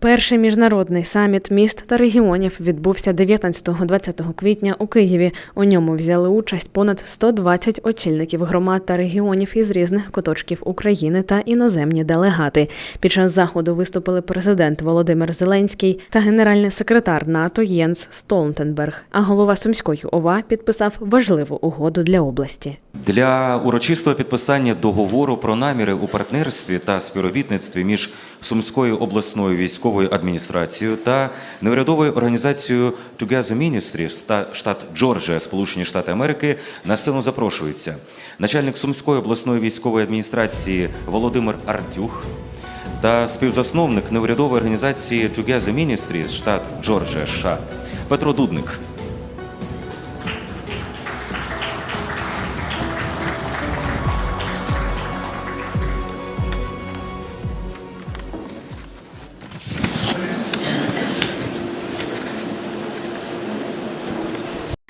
Перший міжнародний саміт міст та регіонів відбувся 19-20 квітня у Києві. У ньому взяли участь понад 120 очільників громад та регіонів із різних куточків України та іноземні делегати. Під час заходу виступили президент Володимир Зеленський та генеральний секретар НАТО Єнс Столтенберг. А голова Сумської ОВА підписав важливу угоду для області. Для урочистого підписання договору про наміри у партнерстві та співробітництві між Сумською обласною військовою адміністрацією та неурядовою організацією Together Ministries ста- штат Джорджія, Сполучені Штати Америки на сцену запрошується начальник Сумської обласної військової адміністрації Володимир Артюх та співзасновник неурядової організації Together Ministries, штат Джорджія, США Петро Дудник.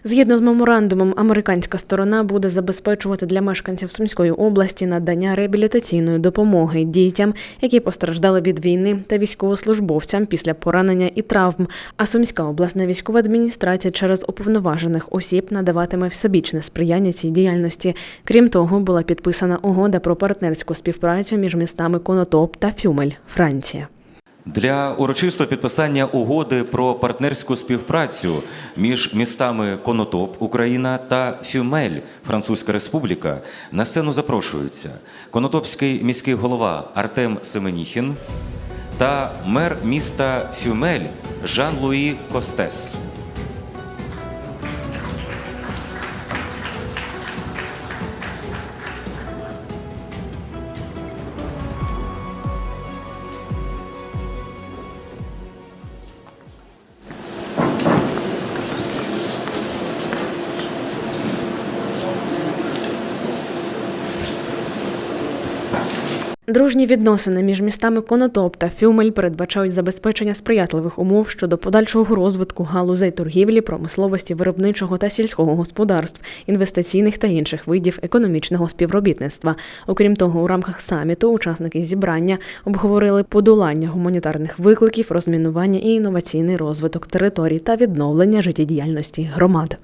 Згідно з меморандумом, американська сторона буде забезпечувати для мешканців Сумської області надання реабілітаційної допомоги дітям, які постраждали від війни, та військовослужбовцям після поранення і травм. А Сумська обласна військова адміністрація через уповноважених осіб надаватиме всебічне сприяння цій діяльності. Крім того, була підписана угода про партнерську співпрацю між містами Конотоп та Фюмель, Франція. Для урочистого підписання угоди про партнерську співпрацю між містами Конотоп, Україна та Фюмель, Французька Республіка, на сцену запрошуються конотопський міський голова Артем Семеніхін та мер міста Фюмель Жан-Луї Костес. Дружні відносини між містами Конотоп та Фюмель передбачають забезпечення сприятливих умов щодо подальшого розвитку галузей торгівлі, промисловості, виробничого та сільського господарств, інвестиційних та інших видів економічного співробітництва. Окрім того, у рамках саміту учасники зібрання обговорили подолання гуманітарних викликів, розмінування і інноваційний розвиток територій та відновлення життєдіяльності громад.